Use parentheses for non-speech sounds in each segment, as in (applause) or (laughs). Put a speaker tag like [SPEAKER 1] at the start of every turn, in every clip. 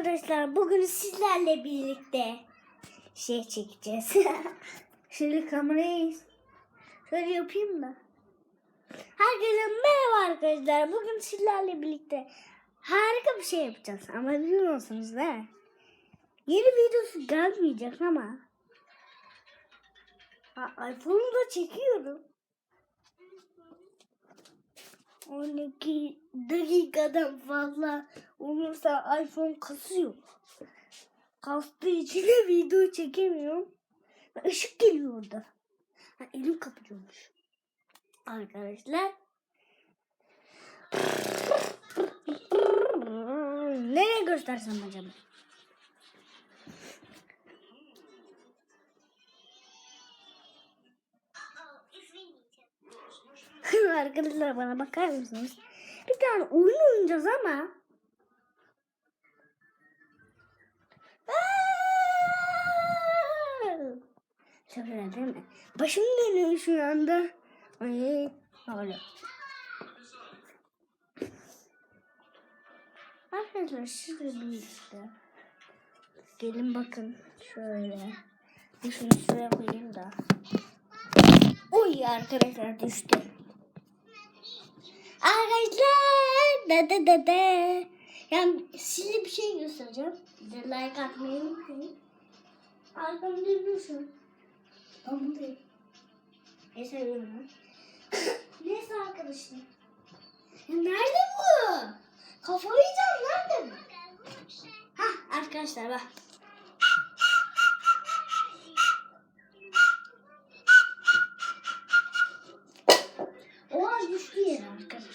[SPEAKER 1] arkadaşlar bugün sizlerle birlikte şey çekeceğiz. (laughs) Şöyle kamerayı şöyle yapayım da. Herkese merhaba arkadaşlar. Bugün sizlerle birlikte harika bir şey yapacağız. Ama bilmiyorsunuz değil mi? Yeni videosu gelmeyecek ama. İPhone'u da çekiyorum. 12 dakikadan fazla olursa iPhone kasıyor. Kastığı için de video çekemiyorum. Işık geliyor orada. Ha, elim kapatıyormuş. Arkadaşlar. Nereye göstersem acaba? Arkadaşlar bana bakar mısınız? Bir tane oyun oynayacağız ama. Şöyle değil mi? Başım dönüyor şu anda. Ay, öyle. Arkadaşlar şurada bir işte. Gelin bakın şöyle. Şunu şuraya koyayım da. Oy arkadaşlar düştü. Arkadaşlar da da da da. Yani size bir şey göstereceğim. Bir de like atmayı unutmayın. Arkamda dursun. Ben buradayım. Ne seviyorum (coughs) Neyse arkadaşlar. Ya nerede bu? Kafayı yiyeceğim nerede bu? Hah arkadaşlar bak.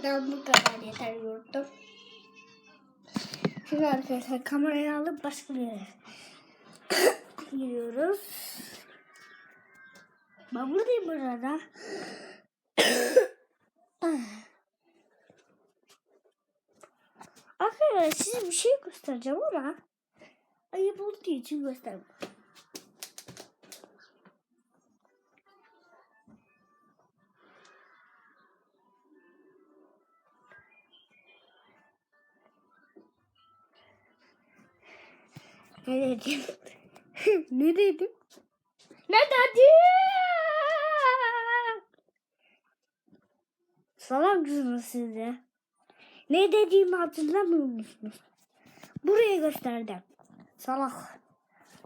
[SPEAKER 1] Ailelerden bu kadar yeter yurttum. Şimdi arkadaşlar kamerayı alıp başka bir yere (coughs) gidiyoruz. Ben buradayım burada. (coughs) Arkadaşlar size bir şey göstereceğim ama ayıp olduğu için göstermem. Ne dedim? (laughs) ne dedim? Ne dedim? Salak mısınız siz de? Ne dediğimi hatırlamıyor musunuz? Buraya gösterdim. Salak.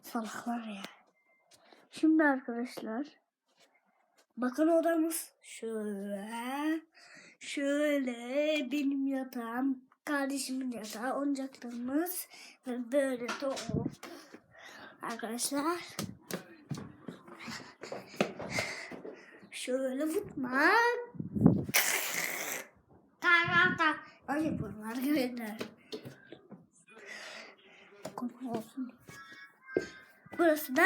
[SPEAKER 1] Salaklar ya. Şimdi arkadaşlar. Bakın odamız şöyle. Şöyle benim yatağım. Kardeşimin yatağı. Oyuncaklarımız. Ve böyle top. Arkadaşlar. Şöyle futmak. Karata. Öyle yapıyorum arkadaşlar. Konu olsun. Burası da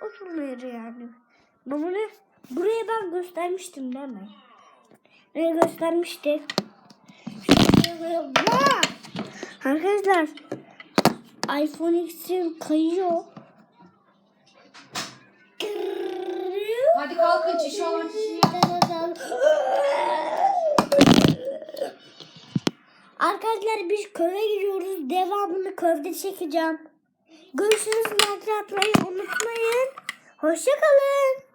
[SPEAKER 1] oturma yeri yani. Bunu buraya ben göstermiştim değil mi? Buraya göstermiştik. Arkadaşlar iPhone X'im kayıyor.
[SPEAKER 2] Hadi kalkın çişi olan çişini.
[SPEAKER 1] Arkadaşlar biz köye gidiyoruz. Devamını köyde çekeceğim. Görüşürüz. Like atmayı unutmayın. Hoşçakalın.